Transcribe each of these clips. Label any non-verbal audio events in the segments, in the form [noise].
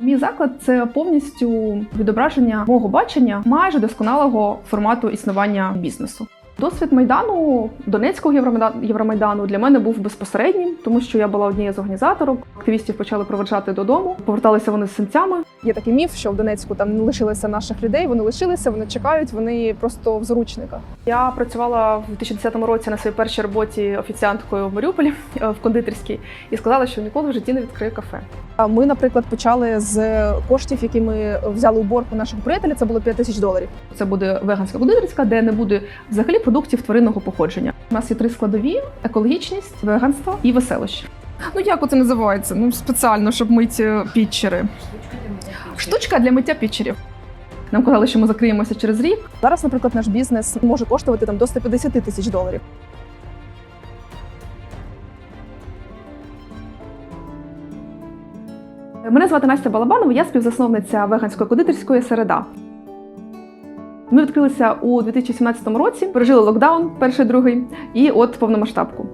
Мій заклад це повністю відображення мого бачення майже досконалого формату існування бізнесу. Досвід майдану Донецького Євромайда- Євромайдану для мене був безпосереднім, тому що я була однією з організаторок. Активістів почали проведжати додому. Поверталися вони з синцями. Є такий міф, що в Донецьку там не лишилося наших людей. Вони лишилися, вони чекають, вони просто в заручниках. Я працювала в 2010 році на своїй першій роботі офіціанткою в Маріуполі е, в кондитерській і сказала, що ніколи в житті не відкрию кафе. Ми, наприклад, почали з коштів, які ми взяли у борг у нашого приятеля. Це було 5 тисяч доларів. Це буде веганська кондитерська, де не буде взагалі продуктів тваринного походження. У нас є три складові: екологічність, веганство і веселощі. Ну як оце називається? Ну спеціально, щоб мити пітчери. Штучка для миття пітчерів. Нам казали, що ми закриємося через рік. Зараз, наприклад, наш бізнес може коштувати там до 150 тисяч доларів. Мене звати Настя Балабанова, я співзасновниця веганської кондитерської середа. Ми відкрилися у 2017 році, пережили локдаун, перший другий, і от повномасштабку.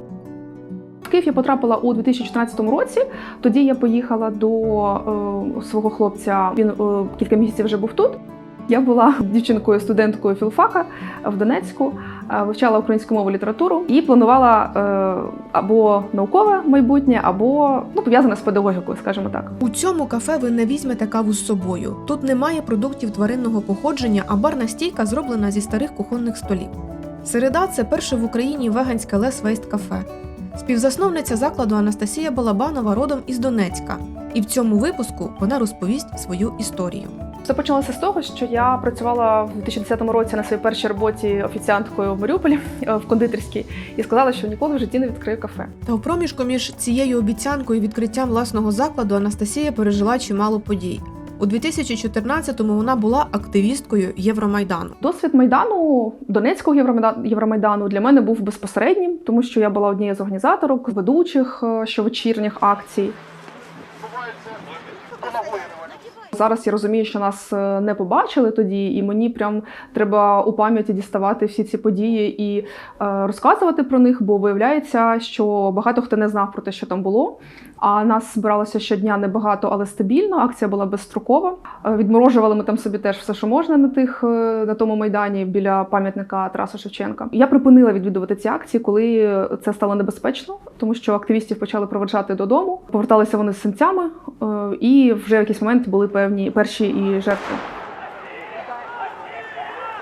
Київ я потрапила у 2014 році. Тоді я поїхала до е, свого хлопця. Він е, кілька місяців вже був тут. Я була дівчинкою, студенткою філфака в Донецьку, е, вивчала українську мову літературу і планувала е, або наукове майбутнє, або ну пов'язане з педагогікою, скажімо так. У цьому кафе ви не візьмете каву з собою. Тут немає продуктів тваринного походження, а барна стійка зроблена зі старих кухонних столів. Середа це перше в Україні веганське Лес Вейст кафе. Співзасновниця закладу Анастасія Балабанова родом із Донецька. І в цьому випуску вона розповість свою історію. Все почалося з того, що я працювала в 2010 році на своїй першій роботі офіціанткою в Маріуполі е, в кондитерській і сказала, що ніколи в житті не відкрию кафе. Та у проміжку між цією обіцянкою і відкриттям власного закладу Анастасія пережила чимало подій. У 2014-му вона була активісткою Євромайдану. Досвід майдану Донецького Євромайда- Євромайдану для мене був безпосереднім, тому що я була однією з організаторок, ведучих е, щовечірніх акцій. Зараз я розумію, що нас е, не побачили тоді, і мені прям треба у пам'яті діставати всі ці події і е, розказувати про них, бо виявляється, що багато хто не знав про те, що там було. А нас збиралося щодня небагато, але стабільно. Акція була безстрокова. Е, Відморожували ми там собі теж все, що можна на тих на тому майдані біля пам'ятника Тараса Шевченка. Я припинила відвідувати ці акції, коли це стало небезпечно, тому що активістів почали проведжати додому. Поверталися вони з синцями, і вже в якийсь момент були певні перші і жертви.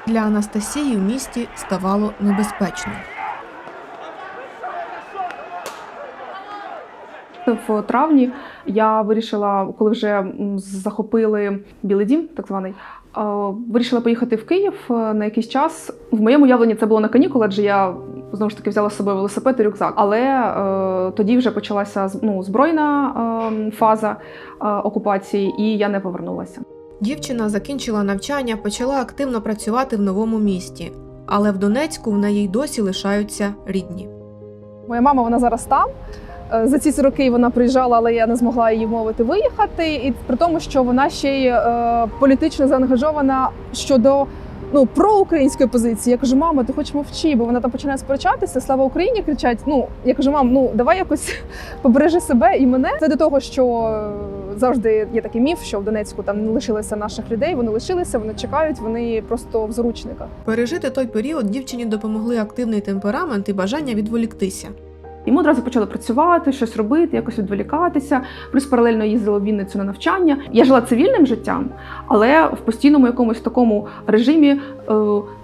Для Анастасії в місті ставало небезпечно. В травні я вирішила, коли вже захопили Білий Дім, так званий. Вирішила поїхати в Київ е, на якийсь час. В моєму уявленні це було на канікули, адже я знову ж таки взяла з собою велосипед і рюкзак. Але е, тоді вже почалася ну, збройна е, фаза е, окупації, і я не повернулася. Дівчина закінчила навчання, почала активно працювати в новому місті, але в Донецьку в неї й досі лишаються рідні. Моя мама вона зараз там. Е, За ці роки вона приїжджала, але я не змогла її вмовити виїхати. І при тому, що вона ще й е, політично заангажована щодо ну проукраїнської позиції. Я кажу, мама, ти хоч мовчи, бо вона там починає сперечатися. Слава Україні! кричать. Ну я кажу, мам, ну давай якось [laughs] побережи себе і мене. Це до того, що е, завжди є такий міф, що в Донецьку там не лишилося наших людей. Вони лишилися, вони чекають, вони просто в заручниках. Пережити той період дівчині допомогли активний темперамент і бажання відволіктися. І ми одразу почали працювати, щось робити, якось відволікатися. Плюс паралельно їздила в Вінницю на навчання. Я жила цивільним життям, але в постійному якомусь такому режимі е,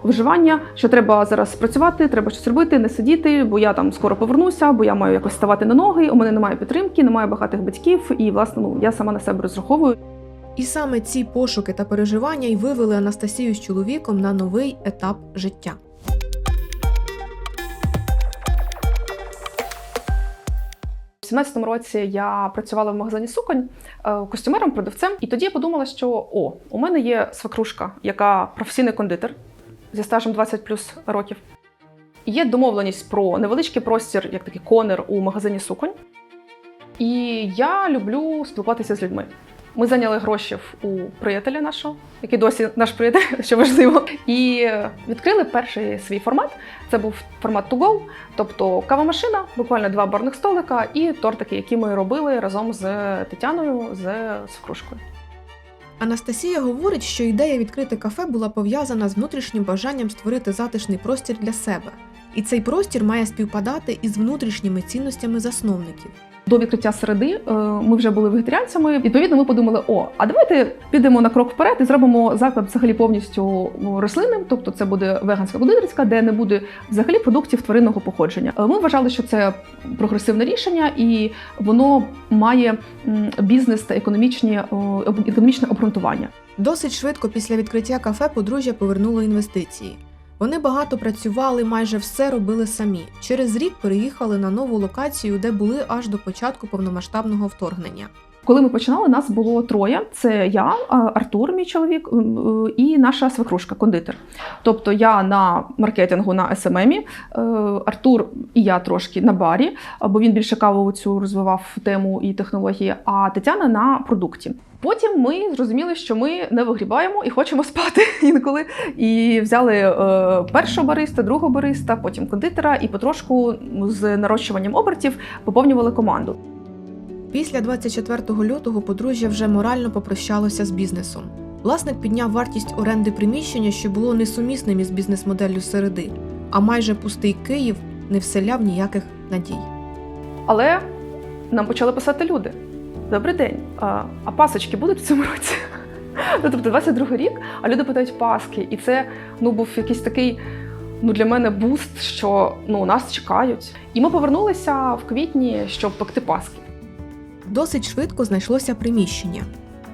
виживання, що треба зараз працювати, треба щось робити, не сидіти, бо я там скоро повернуся, бо я маю якось ставати на ноги. У мене немає підтримки, немає багатих батьків, і власне ну я сама на себе розраховую. І саме ці пошуки та переживання й вивели Анастасію з чоловіком на новий етап життя. У 17-му році я працювала в магазині суконь е, костюмером, продавцем, і тоді я подумала, що о, у мене є свекрушка, яка професійний кондитер зі стажем 20 плюс років. Є домовленість про невеличкий простір, як такий конер у магазині суконь. І я люблю спілкуватися з людьми. Ми зайняли гроші у приятеля нашого, який досі наш приятель, [laughs] що важливо, і відкрили перший свій формат. Це був формат to go, тобто кавомашина, буквально два барних столика і тортики, які ми робили разом з Тетяною з свекрушкою. Анастасія говорить, що ідея відкрити кафе була пов'язана з внутрішнім бажанням створити затишний простір для себе. І цей простір має співпадати із внутрішніми цінностями засновників. До відкриття середи е, ми вже були вегетаріанцями. Відповідно, ми подумали: о, а давайте підемо на крок вперед і зробимо заклад взагалі повністю ну, рослинним, тобто це буде веганська кондитерська, де не буде взагалі продуктів тваринного походження. Е, Ми вважали, що це прогресивне рішення, і воно має бізнес та економічні економічне обґрунтування. Досить швидко після відкриття кафе подружжя повернуло інвестиції. Вони багато працювали, майже все робили самі. Через рік переїхали на нову локацію, де були аж до початку повномасштабного вторгнення. Коли ми починали, нас було троє: це я, Артур, мій чоловік, е, і наша свекрушка, кондитер. Тобто я на маркетингу на SMM, е, Артур і я трошки на барі, бо він більше кавову цю розвивав тему і технології, а Тетяна на продукті. Потім ми зрозуміли, що ми не вигрібаємо і хочемо спати [laughs] інколи. І взяли е, першого бариста, другого бариста, потім кондитера, і потрошку з нарощуванням обертів поповнювали команду. Після 24 лютого подружжя вже морально попрощалося з бізнесом. Власник підняв вартість оренди приміщення, що було несумісним із бізнес-моделлю середи, а майже пустий Київ не вселяв ніяких надій. Але нам почали писати люди. Добрий день. А, пасочки будуть в цьому році? Ну, тобто 22 рік, а люди питають паски. І це ну, був якийсь такий ну, для мене буст, що ну, нас чекають. І ми повернулися в квітні, щоб пекти паски. Досить швидко знайшлося приміщення.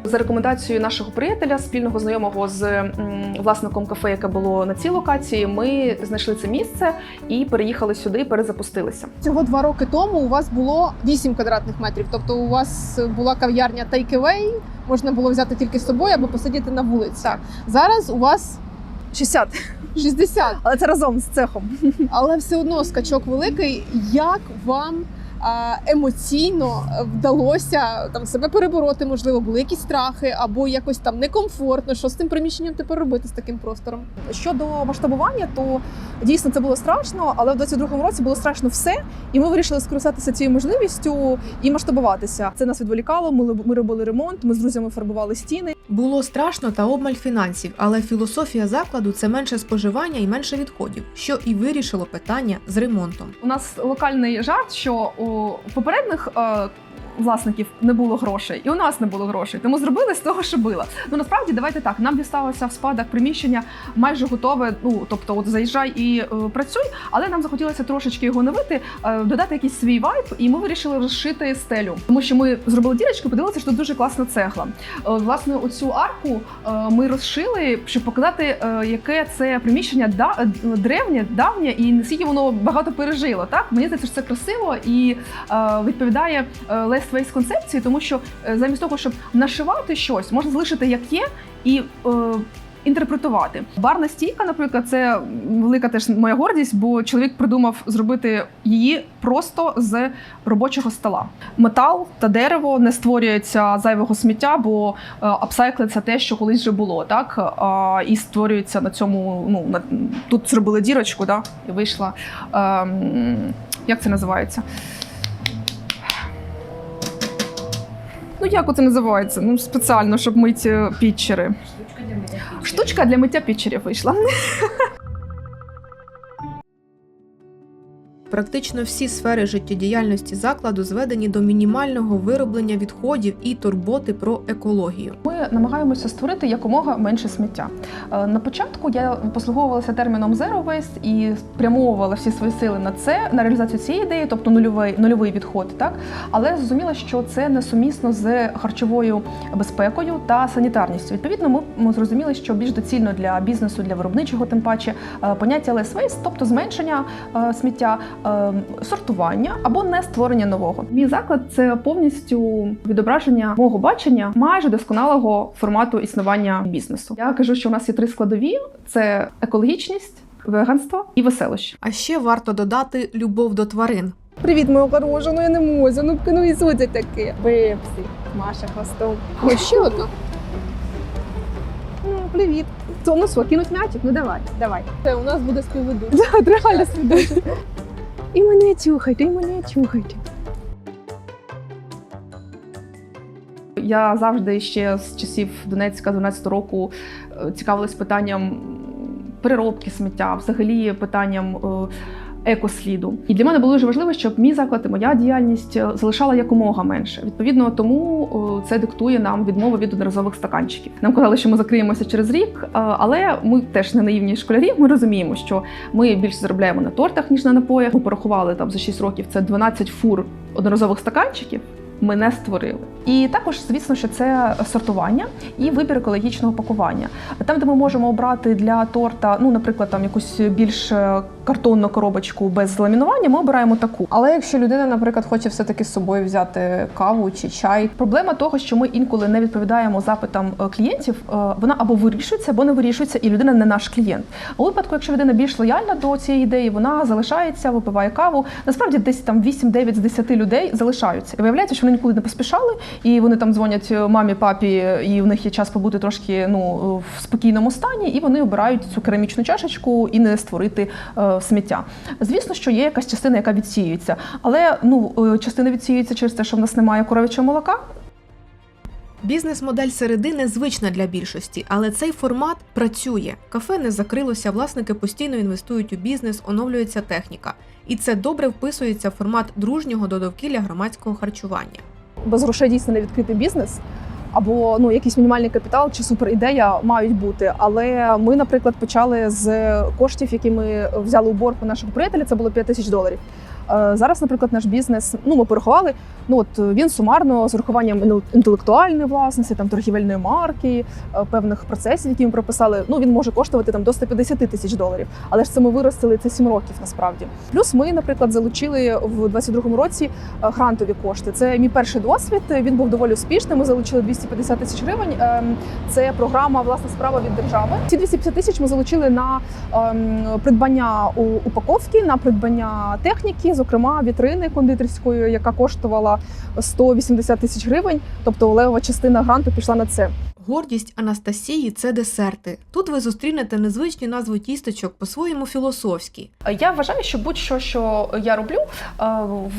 За рекомендацією нашого приятеля, спільного знайомого з власником кафе, яке було на цій локації, ми знайшли це місце і переїхали сюди, перезапустилися. Цього два роки тому у вас було 8 квадратних метрів. Тобто у вас була кав'ярня Take-Away, можна було взяти тільки з собою або посидіти на вулиці. Так. Зараз у вас 60. 60. Але це разом з цехом. Але все одно скачок великий. Як вам емоційно вдалося там себе перебороти? Можливо, були якісь страхи, або якось там некомфортно. Що з тим приміщенням тепер робити з таким простором? Щодо масштабування, то дійсно це було страшно, але в 22-му році було страшно все, і ми вирішили скористатися цією можливістю і масштабуватися. Це нас відволікало. Ми, ми робили ремонт, ми з друзями фарбували стіни. Було страшно та обмаль фінансів, але філософія закладу це менше споживання і менше відходів, що і вирішило питання з ремонтом. У нас локальний жарт, що у попередніх е, власників не було грошей, і у нас не було грошей. Тому зробили з того, що було. Ну насправді давайте так. Нам дісталося в спадок приміщення майже готове. Ну тобто, от заїжджай і е, працюй, але нам захотілося трошечки його новити, е, додати якийсь свій вайб, і ми вирішили розшити стелю, тому що ми зробили дірочку, подивилися, що тут дуже класна цегла. Е, власне, оцю арку е, ми розшили, щоб показати, е, яке це приміщення да, е, древнє, давнє, і наскільки воно багато пережило. Так мені здається, що це красиво і е, відповідає е, Less Waste концепції, тому що е, замість того, щоб нашивати щось, можна залишити як є і. Е, Інтерпретувати барна стійка, наприклад, це велика теж моя гордість, бо чоловік придумав зробити її просто з робочого стола. Метал та дерево не створюється зайвого сміття, бо е, апсайкли це те, що колись вже було, так і створюється на цьому. Ну на тут зробили дірочку, да, і вийшла. ем, як це називається? Ну, як оце називається? Ну, спеціально, щоб мити пітчери. Штучка для миття пітчерів вийшла. [laughs] Практично всі сфери життєдіяльності закладу зведені до мінімального вироблення відходів і турботи про екологію. Ми намагаємося створити якомога менше сміття. Е, На початку я послуговувалася терміном Zero Waste і спрямовувала всі свої сили на це, на реалізацію цієї ідеї, тобто нульовий, нульовий відход. Так? Але зрозуміла, що це несумісно з харчовою безпекою та санітарністю. Відповідно, ми, зрозуміли, що більш доцільно для бізнесу, для виробничого, тим паче, е, поняття less waste, тобто зменшення е, сміття, сортування або не створення нового. Мій заклад це повністю відображення мого бачення майже досконалого формату існування бізнесу. Я кажу, що у нас є три складові: це екологічність, веганство і веселощі. А ще варто додати любов до тварин. Привіт, моя хороша, ну я не можу. Ну ну і це таке. Випсі, Маша хвостом. Ось ще одна. Ну, привіт. То ну кинуть м'ячик? Ну давай, давай. Це у нас буде співведучий. [laughs] Реально свідочі. І мене чухайте, і мене чухайте. Я завжди ще з часів Донецька 12 року е, цікавилась питанням переробки сміття, взагалі питанням. Екосліду, і для мене було дуже важливо, щоб мій заклад і моя діяльність е, залишала якомога менше. Відповідно, тому е, це диктує нам відмову від одноразових стаканчиків. Нам казали, що ми закриємося через рік, е, але ми теж не наївні школярі. Ми розуміємо, що ми більше заробляємо на тортах ніж на напоях. Ми порахували там за 6 років. Це 12 фур одноразових стаканчиків. Ми не створили. І також, звісно, що це сортування і вибір екологічного пакування. Там, де ми можемо обрати для торта, ну, наприклад, там якусь більш е, картонну коробочку без ламінування, ми обираємо таку. Але якщо людина, наприклад, хоче все-таки з собою взяти каву чи чай, Проблема того, що ми інколи не відповідаємо запитам е, клієнтів, е, вона або вирішується, або не вирішується, і людина не наш клієнт. У випадку, якщо людина більш лояльна до цієї ідеї, вона залишається, випиває каву. Насправді десь там 8-9 з 10 людей залишаються. І виявляється, що вони нікуди не поспішали, і вони там дзвонять е, мамі, папі, і в них є час побути трошки ну в спокійному стані, і вони обирають цю керамічну чашечку і не створити е, сміття. Звісно, що є якась частина, яка відсіюється, але ну е, частина відсіюється через те, що в нас немає коров'ячого молока. Бізнес-модель середи незвична для більшості, але цей формат працює. Кафе не закрилося, власники постійно інвестують у бізнес, оновлюється техніка. І це добре вписується в формат дружнього до довкілля громадського харчування. без грошей дійсно не відкрити бізнес. Або ну якийсь мінімальний капітал чи суперідея мають бути. Але ми, наприклад, почали з коштів, які ми взяли у борг у нашого приятеля. Це було 5 тисяч доларів. Е, Зараз, наприклад, наш бізнес, ну ми порахували. Ну от він сумарно з урахуванням інтелектуальної власності, там торгівельної марки, е, певних процесів, які ми прописали. Ну він може коштувати там до 150 тисяч доларів. Але ж це ми виростили це 7 років насправді. Плюс ми, наприклад, залучили в 22-му році е, грантові кошти. Це мій перший досвід. Він був доволі успішним. Ми залучили 250 тисяч гривень. Ем, Це програма власна справа від держави. Ці 250 тисяч ми залучили на ем, придбання упаковки, на придбання техніки, зокрема вітрини кондитерської, яка коштувала 180 тисяч гривень. Тобто левова частина гранту пішла на це. Гордість Анастасії це десерти. Тут ви зустрінете незвичні назви тістечок по-своєму філософські. Я вважаю, що будь-що, що я роблю е,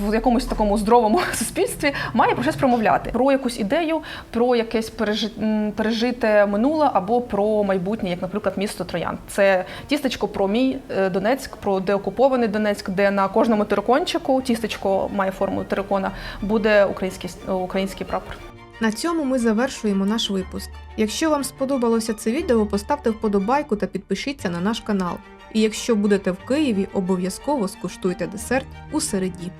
в якомусь такому здоровому [laughs] суспільстві, має про щось промовляти про якусь ідею, про якесь пережи- пережите минуле або про майбутнє, як, наприклад, місто Троян. Це тістечко про мій е, Донецьк, про деокупований Донецьк, де на кожному терикончику тістечко має форму терикона, буде український український прапор. На цьому ми завершуємо наш випуск. Якщо вам сподобалося це відео, поставте вподобайку та підпишіться на наш канал. І якщо будете в Києві, обов'язково скуштуйте десерт у середі.